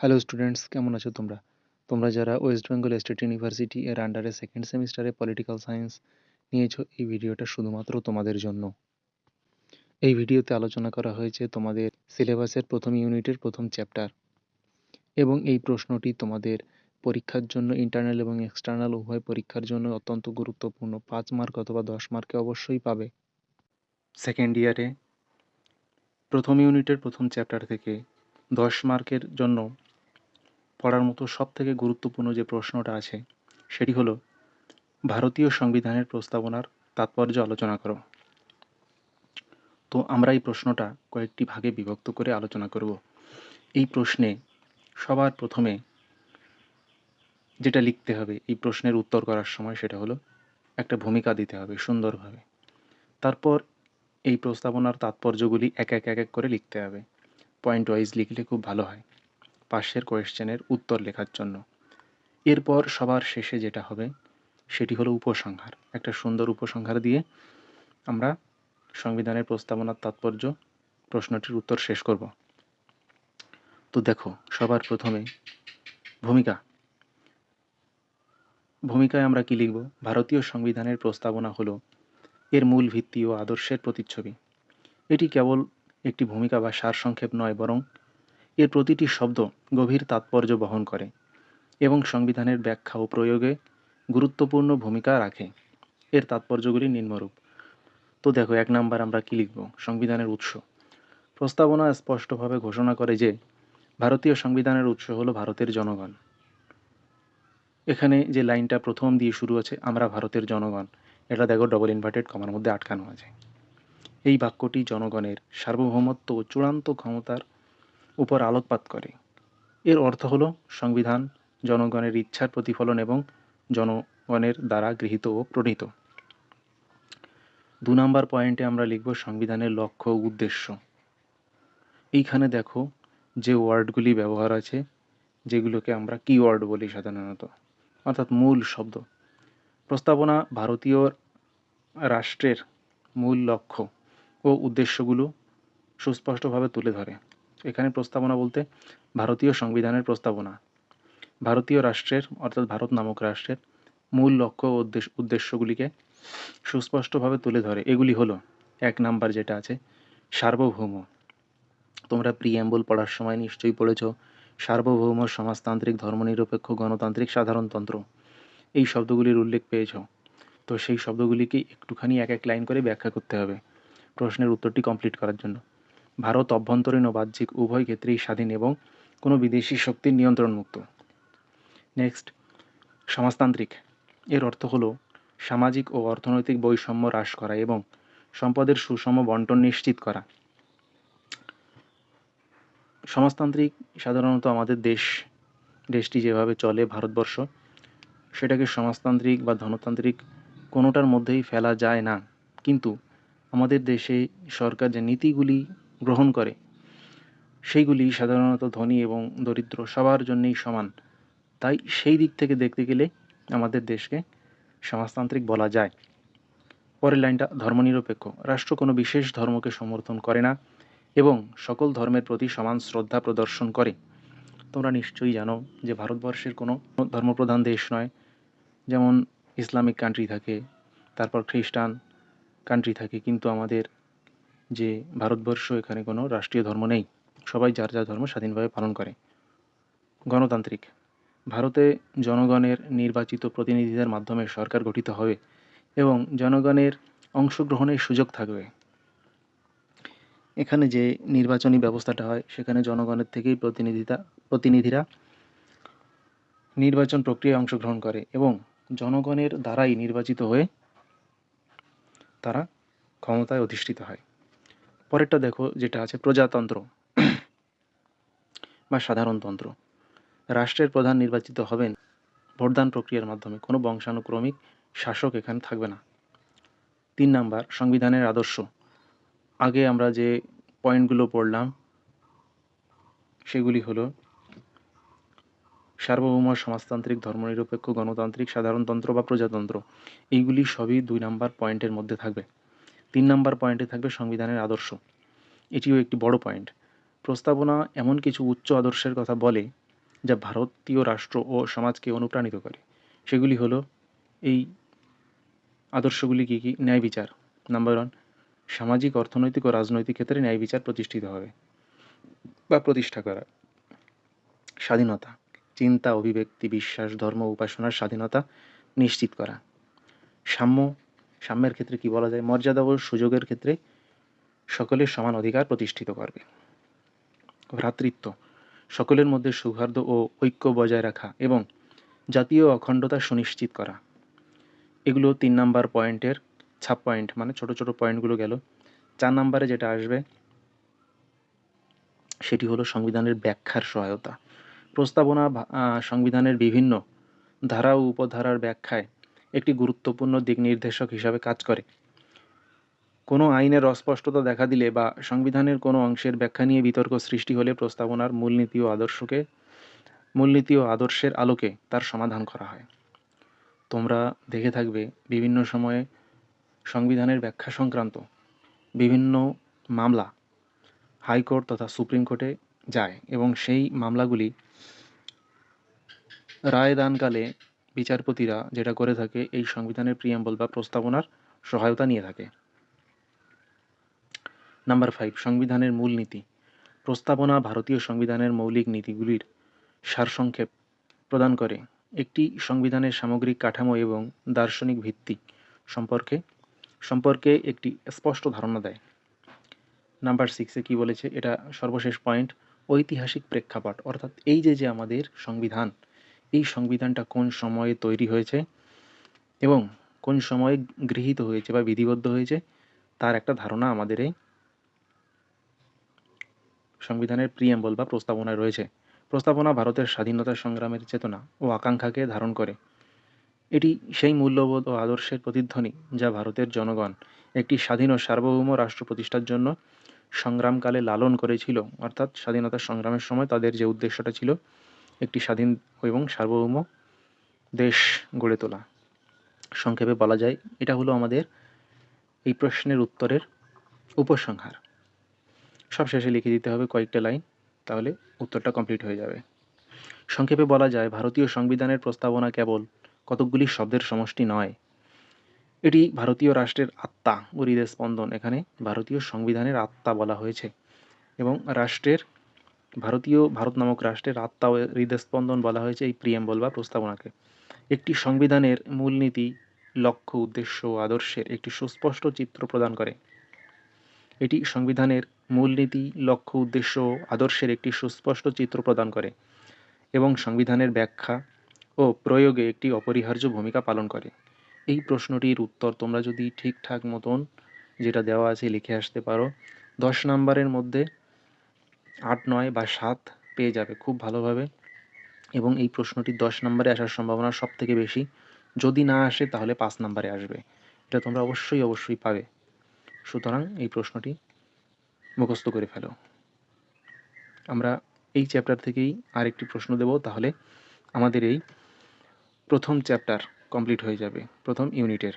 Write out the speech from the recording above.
Hello students কেমন আছো তোমরা? তোমরা যারা ওয়েস্ট বেঙ্গল স্টেট ইউনিভার্সিটি এর আন্ডারে সেকেন্ড সেমিস্টারে পলিটিক্যাল সায়েন্স নিয়েছো, এই ভিডিওটা শুধুমাত্র তোমাদের জন্য। এই ভিডিওতে আলোচনা করা হয়েছে তোমাদের সিলেবাসের প্রথম ইউনিটের প্রথম চ্যাপ্টার এবং এই প্রশ্নটি তোমাদের পরীক্ষার জন্য ইন্টারনাল এবং এক্সটার্নাল উভয় পরীক্ষার জন্য অত্যন্ত গুরুত্বপূর্ণ। পাঁচ মার্ক অথবা দশ মার্কে অবশ্যই পাবে। সেকেন্ড ইয়ারে প্রথম ইউনিটের প্রথম চ্যাপ্টার থেকে দশ মার্কের জন্য পড়ার মতো সব থেকে গুরুত্বপূর্ণ যে প্রশ্নটা আছে, সেটি হলো, ভারতীয় সংবিধানের প্রস্তাবনার তাৎপর্য আলোচনা করো। তো আমরা এই প্রশ্নটা কয়েকটি ভাগে বিভক্ত করে আলোচনা করব। এই প্রশ্নে সবার প্রথমে যেটা লিখতে হবে, এই প্রশ্নের উত্তর করার সময় সেটা হলো, একটা ভূমিকা দিতে হবে সুন্দরভাবে। তারপর এই প্রস্তাবনার তাৎপর্যগুলি এক এক এক এক করে লিখতে হবে। পয়েন্ট ওয়াইজ লিখলে খুব ভালো হয়। পাশের কোয়েশ্চেনের উত্তর লেখার জন্য। এরপর সবার শেষে যেটা হবে, সেটি হলো উপসংহার। একটা সুন্দর উপসংহার দিয়ে আমরা সংবিধানের প্রস্তাবনার তাৎপর্য, প্রশ্নটির উত্তর শেষ করব। তো দেখো, সবার প্রথমে ভূমিকা। ভূমিকায় আমরা কি লিখব? ভারতীয় সংবিধানের প্রস্তাবনা হলো এর মূল ভিত্তি ও আদর্শের প্রতিচ্ছবি। এটি কেবল একটি ভূমিকা বা সারসংক্ষেপ নয়, বরং এর প্রতিটি শব্দ গভীর তাৎপর্য বহন করে এবং সংবিধানের ব্যাখ্যা ও প্রয়োগে গুরুত্বপূর্ণ ভূমিকা রাখে। এর তাৎপর্যগুলি নিম্নরূপ। তো দেখো, এক নাম্বার আমরা কি লিখব? সংবিধানের উৎস। প্রস্তাবনা স্পষ্টভাবে ঘোষণা করে যে ভারতীয় সংবিধানের উৎস হলো ভারতের জনগণ। এখানে যে লাইনটা প্রথম দিয়ে শুরু আছে, আমরা ভারতের জনগণ, এটা দেখো ডবল ইনভার্টেড কমার মধ্যে আটকানো আছে। এই বাক্যটি জনগণের সার্বভৌমত্ব ও চূড়ান্ত ক্ষমতার উপর আলোকপাত করে। এর অর্থ হল, সংবিধান জনগণের ইচ্ছার প্রতিফলন এবং জনগণের দ্বারা গৃহীত ও প্রণীত। দু নম্বর পয়েন্টে আমরা লিখব সংবিধানের লক্ষ্য উদ্দেশ্য। এইখানে দেখো যে ওয়ার্ডগুলি ব্যবহার আছে, যেগুলোকে আমরা কিওয়ার্ড বলি সাধারণত, অর্থাৎ মূল শব্দ। প্রস্তাবনা ভারতীয় রাষ্ট্রের মূল লক্ষ্য ও উদ্দেশ্যগুলো সুস্পষ্টভাবে তুলে ধরে। এখানে প্রস্তাবনা বলতে ভারতীয় সংবিধানের প্রস্তাবনা। ভারতীয় রাষ্ট্রের, অর্থাৎ ভারত নামক রাষ্ট্রের মূল লক্ষ্য ও উদ্দেশ্যগুলিকে সুস্পষ্টভাবে তুলে ধরে। এগুলি হলো, এক নাম্বার যেটা আছে, সার্বভৌম। তোমরা প্রিয়াম্বল পড়ার সময় নিশ্চয়ই পড়েছ, সার্বভৌম সমাজতান্ত্রিক ধর্মনিরপেক্ষ গণতান্ত্রিক সাধারণতন্ত্র এই শব্দগুলির উল্লেখ পেয়েছ। তো সেই শব্দগুলিকে একটুখানি এক এক লাইন করে ব্যাখ্যা করতে হবে প্রশ্নের উত্তরটি কমপ্লিট করার জন্য। ভারত অভ্যন্তরীণ ও বাহ্যিক উভয় ক্ষেত্রেই স্বাধীন এবং কোনো বিদেশি শক্তির নিয়ন্ত্রণমুক্ত। নেক্সট সমাজতান্ত্রিক। এর অর্থ হল সামাজিক ও অর্থনৈতিক বৈষম্য হ্রাস করা এবং সম্পদের সুষম বন্টন নিশ্চিত করা। সমাজতান্ত্রিক সাধারণত আমাদের দেশ, দেশটি যেভাবে চলে, ভারতবর্ষ, সেটাকে সমাজতান্ত্রিক বা ধনতান্ত্রিক কোনোটার মধ্যেই ফেলা যায় না। কিন্তু আমাদের দেশে সরকার যে নীতিগুলি গ্রহণ করে। সেইগুলি সাধারণত ধনী এবং দরিদ্র সবার জন্যেই সমান। তাই সেই দিক থেকে দেখতে গেলে আমাদের দেশকে সমাজতান্ত্রিক বলা যায়। পরের লাইনটা, ধর্মনিরপেক্ষ। রাষ্ট্র কোনো বিশেষ ধর্মকে সমর্থন করে না এবং সকল ধর্মের প্রতি সমান শ্রদ্ধা প্রদর্শন করে। তোমরা নিশ্চয়ই জানো যে ভারতবর্ষের কোনো ধর্মপ্রধান দেশ নয়। যেমন ইসলামিক কান্ট্রি থাকে, তারপর খ্রিস্টান কান্ট্রি থাকে, কিন্তু আমাদের যে ভারতবর্ষ এখানে কোনো রাষ্ট্রীয় ধর্ম নেই, সবাই যার যার ধর্ম স্বাধীনভাবে পালন করে। গণতান্ত্রিক। ভারতে জনগণের নির্বাচিত প্রতিনিধিদের মাধ্যমে সরকার গঠিত হবে এবং জনগণের অংশগ্রহণের সুযোগ থাকবে। এখানে যে নির্বাচনী ব্যবস্থাটা হয়, সেখানে জনগণের থেকেই প্রতিনিধিতা, প্রতিনিধিরা নির্বাচন প্রক্রিয়ায় অংশগ্রহণ করে এবং জনগণের দ্বারাই নির্বাচিত হয়ে তারা ক্ষমতায় অধিষ্ঠিত হয়। পরেরটা দেখো যেটা আছে প্রজাতন্ত্র বা সাধারণতন্ত্র রাষ্ট্রের প্রধান নির্বাচিত হবেন ভোটদান প্রক্রিয়ার মাধ্যমে। কোনো বংশানুক্রমিক শাসক এখানে থাকবে না। তিন নাম্বার, সংবিধানের আদর্শ। আগে আমরা যে পয়েন্টগুলো পড়লাম, সেগুলি হলো সার্বভৌম সমাজতান্ত্রিক, ধর্মনিরপেক্ষ, গণতান্ত্রিক সাধারণতন্ত্র বা প্রজাতন্ত্র। এইগুলি সবই দুই নাম্বার পয়েন্টের মধ্যে থাকবে। তিন নাম্বার পয়েন্টে থাকবে সংবিধানের আদর্শ। এটিও একটি বড় পয়েন্ট প্রস্তাবনা এমন কিছু উচ্চ আদর্শের কথা বলে, যা ভারতীয় রাষ্ট্র ও সমাজকে অনুপ্রাণিত করে। সেগুলি হলো, এই আদর্শগুলি কী কী? ন্যায় বিচার। নাম্বার ওয়ান সামাজিক, অর্থনৈতিক ও রাজনৈতিক ক্ষেত্রে ন্যায় বিচার প্রতিষ্ঠিত হবে বা প্রতিষ্ঠা করা। স্বাধীনতা, চিন্তা, অভিব্যক্তি, বিশ্বাস, ধর্ম, উপাসনার স্বাধীনতা নিশ্চিত করা। সাম্য সাম্যের ক্ষেত্রে কি বলা যায়? মর্যাদা ও সুযোগের ক্ষেত্রে সকলের সমান অধিকার প্রতিষ্ঠিত করবে। ভ্রাতৃত্ব, সকলের মধ্যে সৌহার্দ্য ও ঐক্য বজায় রাখা এবং জাতীয় অখণ্ডতা সুনিশ্চিত করা। এগুলো তিন নাম্বার পয়েন্টের ছাপ পয়েন্ট মানে ছোট ছোট পয়েন্টগুলো গেল। চার নাম্বারে যেটা আসবে, সেটি হলো সংবিধানের ব্যাখ্যার সহায়তা। প্রস্তাবনা সংবিধানের বিভিন্ন ধারা ও উপধারার ব্যাখ্যায় একটি গুরুত্বপূর্ণ দিক নির্দেশক হিসাবে কাজ করে। কোনো আইনের অস্পষ্টতা দেখা দিলে বা সংবিধানের কোনো অংশের ব্যাখ্যা নিয়ে বিতর্ক সৃষ্টি হলে প্রস্তাবনার মূলনীতি ও আদর্শকে মূলনীতি ও আদর্শের আলোকে তার সমাধান করা হয়। তোমরা দেখে থাকবে বিভিন্ন সময়ে সংবিধানের ব্যাখ্যা সংক্রান্ত বিভিন্ন মামলা হাইকোর্ট তথা সুপ্রিম কোর্টে যায় এবং সেই মামলাগুলি রায়দানকালে বিচারপতিরা যেটা করে থাকে, এই সংবিধানের প্রিয়াম্বল বা প্রস্তাবনার সহায়তা নিয়ে থাকে। নাম্বার ফাইভ সংবিধানের মূল নীতি। প্রস্তাবনা ভারতীয় সংবিধানের মৌলিক নীতিগুলির সারসংক্ষেপ প্রদান করে। একটি সংবিধানের সামগ্রিক কাঠামো এবং দার্শনিক ভিত্তি সম্পর্কে সম্পর্কে একটি স্পষ্ট ধারণা দেয়। নাম্বার সিক্সে কি বলেছে? এটা সর্বশেষ পয়েন্ট ঐতিহাসিক প্রেক্ষাপট। অর্থাৎ এই যে যে আমাদের সংবিধান এই সংবিধানটা কোন সময়ে তৈরি হয়েছে এবং কোন সময়ে গৃহীত হয়েছে বা বিধিবদ্ধ হয়েছে, তার একটা ধারণা আমাদের এই সংবিধানের প্রিয়াম্বল বা প্রস্তাবনায় রয়েছে। প্রস্তাবনা ভারতের স্বাধীনতা সংগ্রামের চেতনা ও আকাঙ্ক্ষাকে ধারণ করে। এটি সেই মূল্যবোধ ও আদর্শের প্রতিধ্বনি যা ভারতের জনগণ একটি স্বাধীন ও সার্বভৌম রাষ্ট্র প্রতিষ্ঠার জন্য সংগ্রামকালে লালন করেছিল। অর্থাৎ স্বাধীনতা সংগ্রামের সময় তাদের যে উদ্দেশ্যটা ছিল একটি স্বাধীন এবং সার্বভৌম দেশ গড়ে তোলা। সংক্ষেপে বলা যায়, এটা হলো আমাদের এই প্রশ্নের উত্তরের উপসংহার। সব শেষে লিখে দিতে হবে কয়েকটা লাইন, তাহলে উত্তরটা কমপ্লিট হয়ে যাবে। সংক্ষেপে বলা যায়, ভারতীয় সংবিধানের প্রস্তাবনা কেবল কতকগুলি শব্দের সমষ্টি নয়। এটি ভারতীয় রাষ্ট্রের আত্মা ও হৃদয় স্পন্দন। এখানে ভারতীয় সংবিধানের আত্মা বলা হয়েছে এবং রাষ্ট্রের ভারতীয় ভারত নামক রাষ্ট্রের আত্মা ও হৃদস্পন্দন বলা হয়েছে এই প্রিয়াম্বল বা প্রস্তাবনাকে। একটি সংবিধানের মূলনীতি, লক্ষ্য, উদ্দেশ্য ও আদর্শের একটি সুস্পষ্ট চিত্র প্রদান করে। এটি সংবিধানের মূলনীতি, লক্ষ্য, উদ্দেশ্য ও আদর্শের একটি সুস্পষ্ট চিত্র প্রদান করে এবং সংবিধানের ব্যাখ্যা ও প্রয়োগে একটি অপরিহার্য ভূমিকা পালন করে। এই প্রশ্নটির উত্তর তোমরা যদি ঠিকঠাক মতন যেটা দেওয়া আছে লিখে আসতে পারো। দশ নাম্বারের মধ্যে আট, নয় বা সাত পেয়ে যাবে খুব ভালোভাবে। এবং এই প্রশ্নটি দশ নম্বরে আসার সম্ভাবনা সব থেকে বেশি। যদি না আসে, তাহলে পাঁচ নম্বরে আসবে। এটা তোমরা অবশ্যই অবশ্যই পাবে। সুতরাং এই প্রশ্নটি মুখস্থ করে ফেলো। আমরা এই চ্যাপ্টার থেকেই আরেকটি প্রশ্ন দেব, তাহলে আমাদের এই প্রথম চ্যাপ্টার কমপ্লিট হয়ে যাবে, প্রথম ইউনিটের